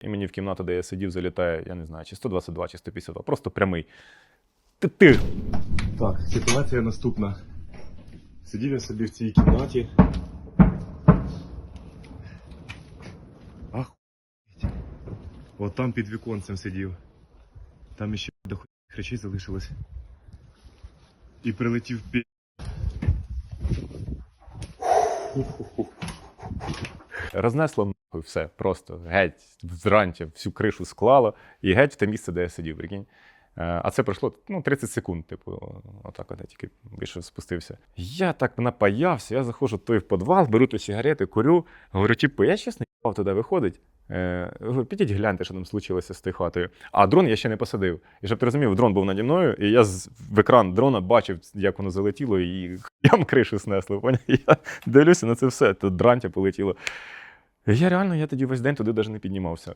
І мені в кімнату, де я сидів, залітає, я не знаю, чи 122, чи 152, просто прямий. Ти ти. Так, ситуація наступна. Сидів я собі в цій кімнаті. Ахуєть. От там під віконцем сидів. Там іще до хуй речей залишилось. І прилетів пі. Рознесло нахуй все, просто геть зранче всю кришу склало і геть в те місце, де я сидів, прикинь. Е, А це пройшло ну, 30 секунд, типу, отак, от я тільки більше спустився. Я так напаявся, я заходжу той в підвал, беру ту сигарети, курю. Говорю, типу, я чесно їбав туди виходить. Е, підіть гляньте, що там случилося з тою хатою. А дрон я ще не посадив. І щоб ти розумів, дрон був наді мною, і я з, в екран дрона бачив, як воно залетіло, і ям кришу снесло. Я дивлюся на це все, то дрантя полетіло. Я реально, я тоді весь день туди навіть не піднімався.